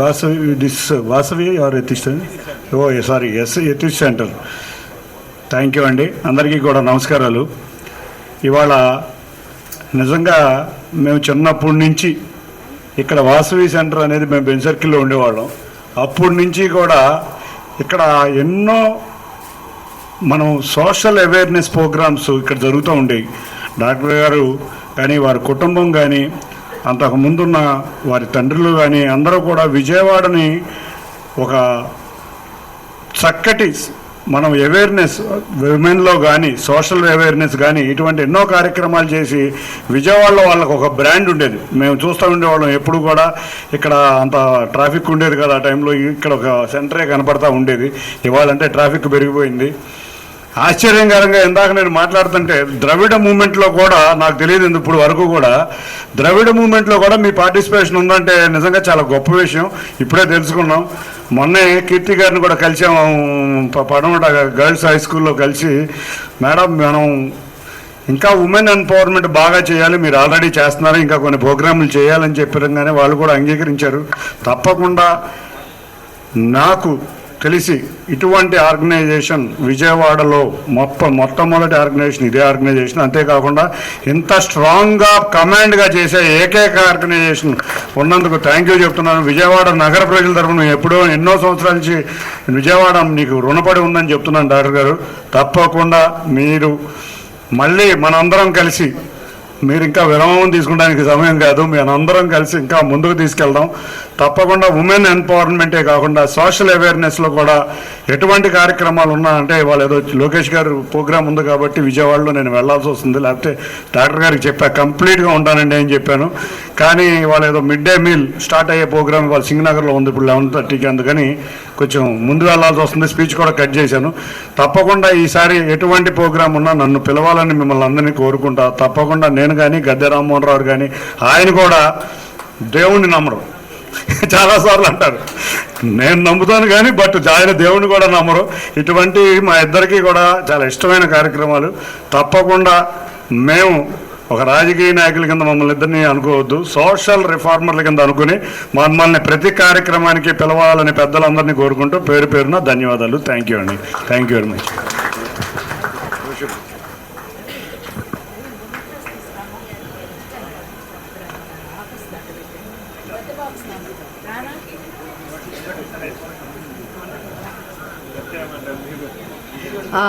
Vasavi this Vasavi are atheist oh sorry is atheist centre thank you అండి. అందరికీ కూడా నమస్కారాలు. ఇవాళ నిజంగా మేము చిన్నప్పటి నుంచి ఇక్కడ వాసవి సెంటర్ అనేది మేము బెన్ సర్కిల్లో ఉండేవాళ్ళం. అప్పటి నుంచి కూడా ఇక్కడ ఎన్నో మనం సోషల్ అవేర్నెస్ ప్రోగ్రామ్స్ ఇక్కడ జరుగుతూ ఉండేవి. డాక్టర్ గారు కానీ వారి కుటుంబం కానీ అంతకు ముందున్న వారి తండ్రులు కానీ అందరూ కూడా విజయవాడని ఒక చక్కటి మనం అవేర్నెస్ విమెన్లో కానీ సోషల్ అవేర్నెస్ కానీ ఇటువంటి ఎన్నో కార్యక్రమాలు చేసి విజయవాడలో వాళ్ళకు ఒక బ్రాండ్ ఉండేది. మేము చూస్తూ ఉండేవాళ్ళం ఎప్పుడు కూడా. ఇక్కడ అంత ట్రాఫిక్ ఉండేది కదా ఆ టైంలో ఇక్కడ ఒక సెంటరే కనపడతా ఉండేది. ఇవాళంటే ట్రాఫిక్ పెరిగిపోయింది. ఆశ్చర్యకరంగా ఇందాక నేను మాట్లాడుతుంటే ద్రవిడ మూమెంట్లో కూడా నాకు తెలియదు ఇప్పుడు వరకు కూడా. ద్రవిడ మూమెంట్లో కూడా మీ పార్టిసిపేషన్ ఉందంటే నిజంగా చాలా గొప్ప విషయం. ఇప్పుడే తెలుసుకున్నాం. మొన్నే కీర్తి గారిని కూడా కలిసాము పడమట గర్ల్స్ హై స్కూల్లో కలిసి. మేడం మనం ఇంకా ఉమెన్ ఎంపవర్మెంట్ బాగా చేయాలి మీరు ఆల్రెడీ చేస్తున్నారు ఇంకా కొన్ని ప్రోగ్రాములు చేయాలని చెప్పడంగానే వాళ్ళు కూడా అంగీకరించారు. తప్పకుండా నాకు తెలిసి ఇటువంటి ఆర్గనైజేషన్ విజయవాడలో మొత్తం మొట్టమొదటి ఆర్గనైజేషన్ ఇదే ఆర్గనైజేషన్. అంతేకాకుండా ఇంత స్ట్రాంగ్గా కమాండ్గా చేసే ఏకైక ఆర్గనైజేషన్ ఉన్నందుకు థ్యాంక్ యూ చెప్తున్నాను. విజయవాడ నగర ప్రజల తరఫున ఎప్పుడో ఎన్నో సంవత్సరాల నుంచి విజయవాడ నీకు రుణపడి ఉందని చెప్తున్నాను డాక్టర్ గారు. తప్పకుండా మీరు మళ్ళీ మనందరం కలిసి మీరు ఇంకా విరామం తీసుకోవడానికి సమయం కాదు. మేమందరం కలిసి ఇంకా ముందుకు తీసుకెళ్దాం. తప్పకుండా ఉమెన్ ఎంపవర్మెంటే కాకుండా సోషల్ అవేర్నెస్లో కూడా ఎటువంటి కార్యక్రమాలు ఉన్నా అంటే వాళ్ళు ఏదో లోకేష్ గారు ప్రోగ్రామ్ ఉంది కాబట్టి విజయవాడలో నేను వెళ్ళాల్సి వస్తుంది. లేకపోతే డాక్టర్ గారికి చెప్పా కంప్లీట్గా ఉంటానండి అని చెప్పాను. కానీ వాళ్ళు ఏదో మిడ్ డే మీల్ స్టార్ట్ అయ్యే ప్రోగ్రామ్ వాళ్ళు సింగనగర్లో ఉంది ఇప్పుడు లెవెన్ థర్టీకి. అందుకని కొంచెం ముందు వెళ్ళాల్సి వస్తుంది. స్పీచ్ కూడా కట్ చేశాను. తప్పకుండా ఈసారి ఎటువంటి ప్రోగ్రాం ఉన్నా నన్ను పిలవాలని మిమ్మల్ని అందరినీ కోరుకుంటా. తప్పకుండా నేను కానీ గద్దె రామ్మోహన్ రావు కానీ ఆయన కూడా దేవుణ్ణి నమ్మరు. చాలాసార్లు అంటారు. నేను నమ్ముతాను కానీ బట్ ఆయన దేవుని కూడా నమ్మరు. ఇటువంటి మా ఇద్దరికి కూడా చాలా ఇష్టమైన కార్యక్రమాలు. తప్పకుండా మేము ఒక రాజకీయ నాయకుల కింద మమ్మల్ని ఇద్దరిని అనుకోవద్దు. సోషల్ రిఫార్మర్ల కింద అనుకుని మమ్మల్ని ప్రతి కార్యక్రమానికి పిలవాలని పెద్దలందరినీ కోరుకుంటూ పేరు పేరున ధన్యవాదాలు. థ్యాంక్ యూ అండి. థ్యాంక్ యూ వెరీ మచ్ ఆ,